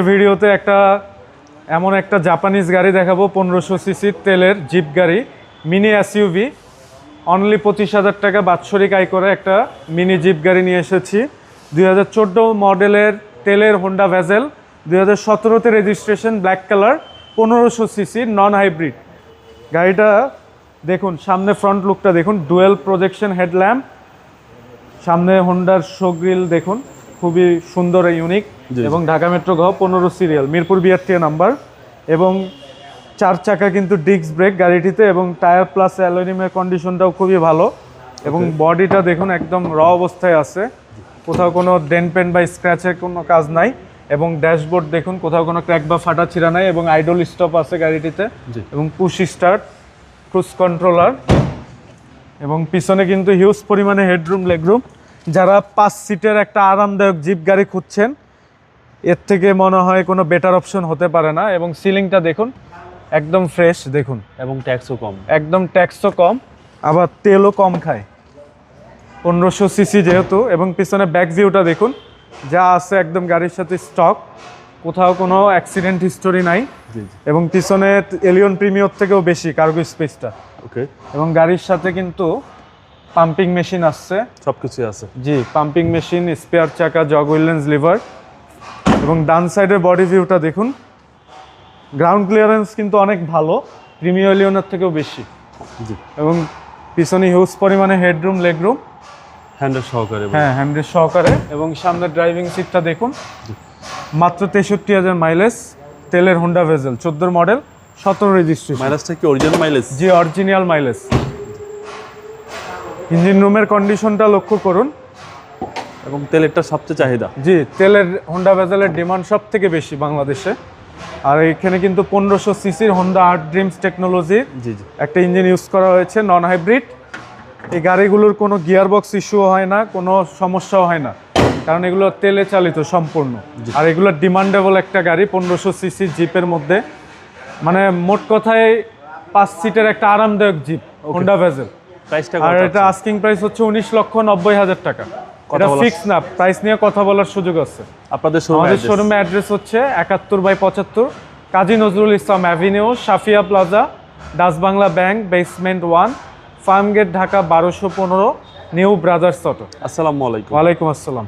ভিডিওতে একটা, এমন একটা জাপানিজ গাড়ি দেখাবো, পনেরোশো সিসির তেলের জিপ গাড়ি, মিনি এসইউভি অনলি পঁচিশ হাজার টাকা বাৎসরিক আয় করে একটা মিনি জিপ গাড়ি নিয়ে এসেছি দুই হাজার চোদ্দ মডেলের তেলের হোন্ডা ভেজেল দুই হাজার সতেরোতে রেজিস্ট্রেশন ব্ল্যাক কালার পনেরোশো সিসির নন হাইব্রিড গাড়িটা দেখুন, সামনে ফ্রন্ট লুকটা দেখুন ডুয়েল প্রজেকশন হেডল্যাম্প সামনে হোন্ডার শো গ্রিল দেখুন, খুবই সুন্দর ইউনিক। এবং ঢাকা মেট্রো ঘ পনেরো সিরিয়াল মিরপুর বিআরটিএ নাম্বার। এবং চার চাকা কিন্তু ডিস্ক ব্রেক গাড়িটিতে এবং টায়ার প্লাস অ্যালুমিনিয়ামের কন্ডিশনটাও খুবই ভালো। এবং বডিটা দেখুন একদম র অবস্থায় আছে। কোথাও কোনো ডেন পেন বা স্ক্র্যাচের কোনো কাজ নাই। এবং ড্যাশবোর্ড দেখুন কোথাও কোনো ক্র্যাক বা ফাটা ছিঁড়া নাই এবং আইডল স্টপ আছে গাড়িটিতে। এবং পুশ স্টার্ট ক্রুজ কন্ট্রোলার। এবং পিছনে কিন্তু হিউজ পরিমাণে হেডরুম লেগরুম। যারা পাঁচ সিটের একটা আরামদায়ক জিপ গাড়ি খুঁজছেন এর থেকে মনে হয় কোনো বেটার অপশন হতে পারে না এবং সিলিংটা দেখুন একদম ফ্রেশ দেখুন। এবং ট্যাক্সও কম। একদম ট্যাক্সও কম আবার তেলও কম খায়। পনেরোশো সিসি যেহেতু এবং পিছনে ব্যাক ভিউটা দেখুন যা আছে একদম গাড়ির সাথে স্টক কোথাও কোনো অ্যাক্সিডেন্ট হিস্টোরি নাই। এবং পিছনে এলিয়ন প্রিমিয়র থেকেও বেশি কার্গো স্পেসটা ওকে এবং গাড়ির সাথে কিন্তু পাম্পিং মেশিন আসছে। সব কিছুই আছে। জি পাম্পিং মেশিন স্পেয়ার চাকা জগ উইলেন্স লিভার এবং ডান সাইডের বডি ভিউটা দেখুন। গ্রাউন্ড ক্লিয়ারেন্স কিন্তু অনেক ভালো প্রিমিয়ার লিওনের থেকেও বেশি। জি। এবং পিছনে হিউজ পরিমাণে হেডরুম লেগরুম হ্যান্ডেল সহকারে হ্যাঁ হ্যান্ডেল সহকারে। এবং সামনের ড্রাইভিং সিটটা দেখুন। মাত্র তেষট্টি হাজার মাইলেজ তেলের হোন্ডা ভেজেল চোদ্দোর মডেল সতেরো রেজিস্ট্রেশন মাইলেজটা কি অরিজিনাল মাইলেজ জি অরিজিনাল মাইলেজ ইঞ্জিন রুমের কন্ডিশনটা লক্ষ্য করুন। এবং তেলেরটা সবচেয়ে চাহিদা? জি তেলের হোন্ডা ভেজেলের ডিমান্ড সব থেকে বেশি বাংলাদেশে। আর এখানে কিন্তু পনেরোশো সিসির হোন্ডা আর্ট ড্রিমস টেকনোলজির জি জি। একটা ইঞ্জিন ইউজ করা হয়েছে নন হাইব্রিড এই গাড়িগুলোর কোনো গিয়ার বক্স ইস্যু হয় না কোনো সমস্যাও হয় না। কারণ এগুলো তেলে চালিত সম্পূর্ণ। আর এগুলো ডিমান্ডেবল একটা গাড়ি পনেরোশো সিসি জিপের মধ্যে। মানে মোট কথায় পাঁচ সিটের একটা আরামদায়ক জিপ হোন্ডা ভেজেল প্রাইসটা আর এটা আস্কিং প্রাইস হচ্ছে উনিশ লক্ষ নব্বই হাজার টাকা। কথা ফিক্স না প্রাইস নিয়ে কথা বলার সুযোগ আছে। আপনাদের শোরুম আমাদের শোরুমে অ্যাড্রেস হচ্ছে একাত্তর বাই পঁচাত্তর Kazi Nazrul Islam avenue Safiya plaza Dutch Bangla bank basement one Farmgate Dhaka বারোশো পনেরো নিউ ব্রাদার্স অটো আসসালামু আলাইকুম। ওয়ালাইকুম আসসালাম।